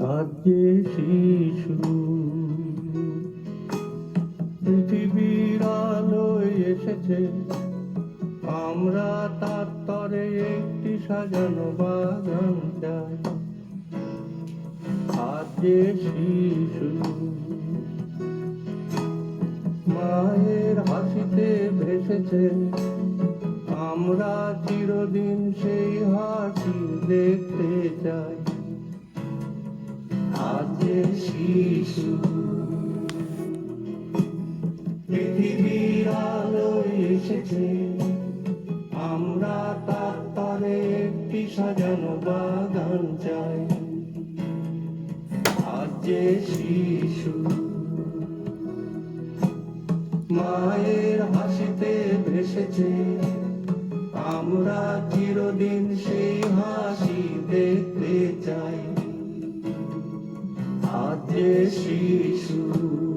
যে শিশু। পৃথিবীর আলোয় এসেছে। আমরা তার তরে একটি সাজানো বাগান চাই। আজ যে শিশু। মায়ের হাসিতে ভেসেছে। আমরা চিরদিন সেই হাসি দেখতে চাই। পৃথিবীর আলোয় এসেছে। আমরা তার তরে একটি চাই। আজ শিশু মায়ের হাসিতে ভেসেছে, আমরা চিরদিন সেই হাসি দেখতে চাই। যে শিশু।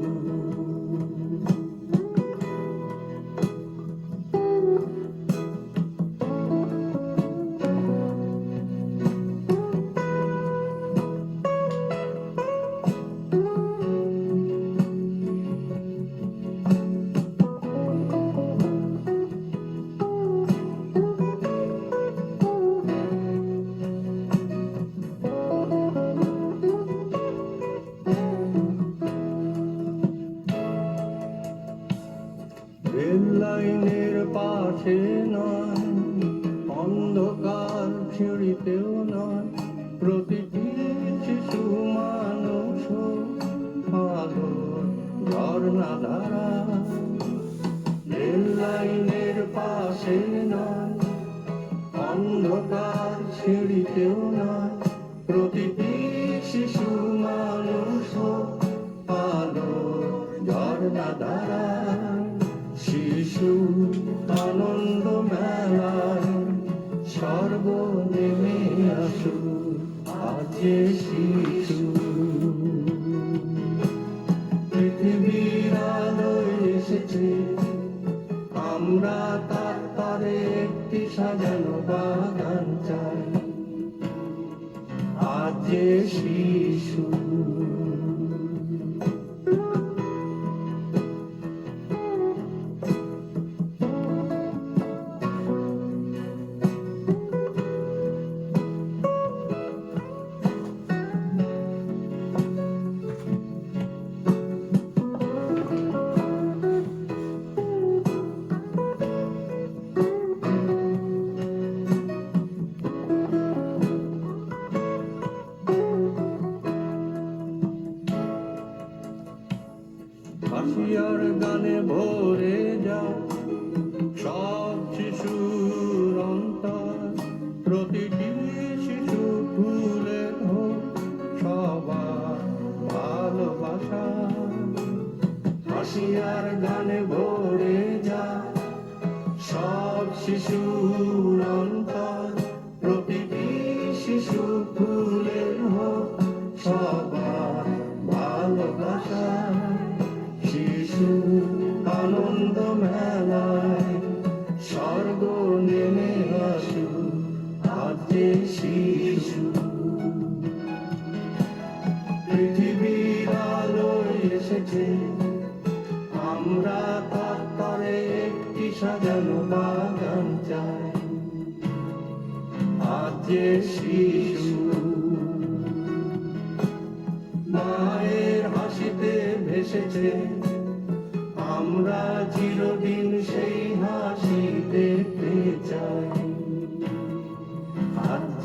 রেল লাইনের পাশে নয়, অন্ধকার ছিঁড়িতেও নয়, প্রতিটি শিশু মানুষ আলোর ঝর্ণা ধারা রেল লাইনের পাশে নয়, অন্ধকার ছিঁড়িতেও নয়, প্রতিটি শিশু মানুষ আলো ঝর্ণা দ্বারা। শিশু আনন্দ মেলায় স্বর্গ নেমে আসু আজ শিশু পৃথিবীর আলোয় এসেছে আমরা তার তরে একটি সাজানো বাগান চাই আজ শিশু হাসিয়ার গানে ভরে যা। সব শিশুর অন্তর প্রতিটি শিশু ফুলের হোক, সবার ভালোবাসা শিশু আনন্দ মেলায় স্বর্গ নেমে আসু আজ যে শিশু। পৃথিবীর আলোয় এসেছে আমরা তার তরে একটি সাজানো বাগান চাই। আজ শিশু, মায়ের হাসিতে ভেসেছে, আমরা চিরদিন সেই হাসি দেখতে চাই। আজ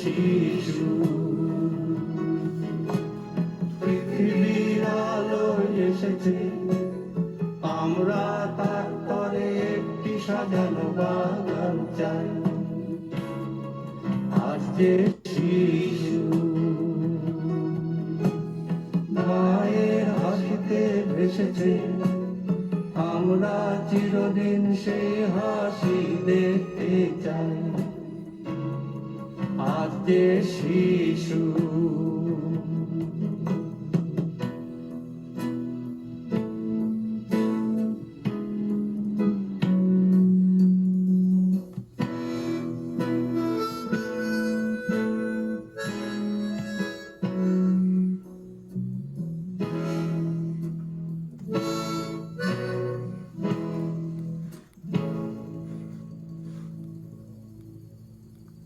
শিশু আমরা তার তরে একটি সাজানো বাগান চাই। যে শিশু। মায়ের হাসিতে ভেসেছে। আমরা চিরদিন সেই হাসি দেখতে চাই। আজ যে শিশু।